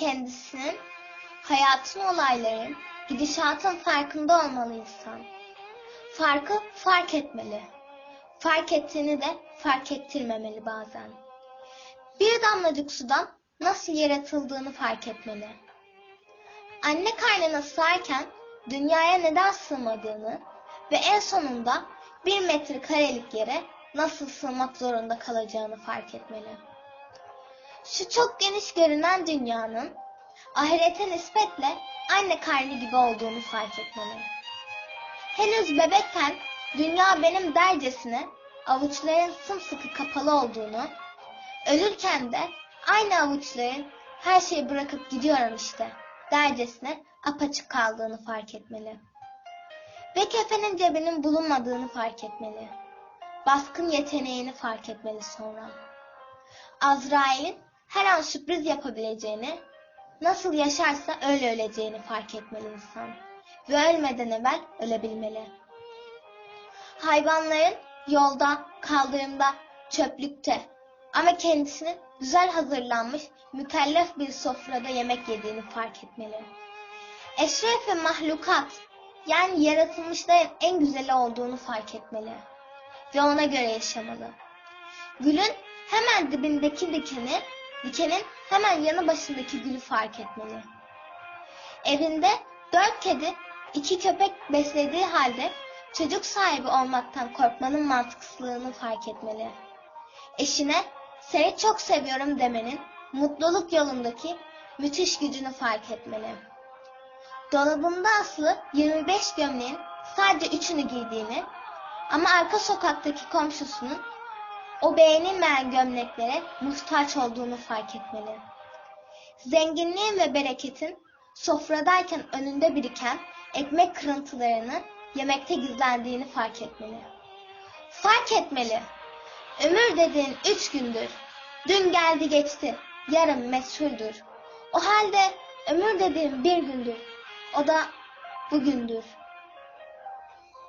kendisinin, hayatın olayların, gidişatın farkında olmalı insan. Farkı fark etmeli. Fark ettiğini de fark ettirmemeli bazen. Bir damlacık sudan nasıl yaratıldığını fark etmeli. Anne karnına sığarken dünyaya neden sığmadığını ve en sonunda bir metre karelik yere nasıl sığmak zorunda kalacağını fark etmeli. Şu çok geniş görünen dünyanın ahirete nispetle anne karnı gibi olduğunu fark etmeli. Henüz bebekken dünya benim dercesine avuçların sımsıkı kapalı olduğunu, ölürken de aynı avuçların her şeyi bırakıp gidiyorum işte dercesine apaçık kaldığını fark etmeli. Ve kefenin cebinin bulunmadığını fark etmeli. Baskın yeteneğini fark etmeli sonra. Azrail'in her an sürpriz yapabileceğini, nasıl yaşarsa öyle öleceğini fark etmeli insan. Ve ölmeden evvel ölebilmeli. Hayvanların yolda, kaldırımda, çöplükte ama kendisinin güzel hazırlanmış, mükellef bir sofrada yemek yediğini fark etmeli. Eşref mahlukat, yani yaratılmışların en güzeli olduğunu fark etmeli. Ve ona göre yaşamalı. Gülün hemen dibindeki dikeni, dikenin hemen yanı başındaki gülü fark etmeli. Evinde dört kedi, iki köpek beslediği halde çocuk sahibi olmaktan korkmanın mantıksızlığını fark etmeli. Eşine seni çok seviyorum demenin mutluluk yolundaki müthiş gücünü fark etmeli. Dolabında asılı 25 gömleğin sadece üçünü giydiğini ama arka sokaktaki komşusunun o beğenilmeyen gömleklere muhtaç olduğunu fark etmeli. Zenginliğin ve bereketin sofradayken önünde biriken ekmek kırıntılarını yemekte gizlendiğini fark etmeli. Fark etmeli. Ömür dediğin üç gündür. Dün geldi geçti. Yarın meçhuldür. O halde ömür dediğin bir gündür. O da bugündür.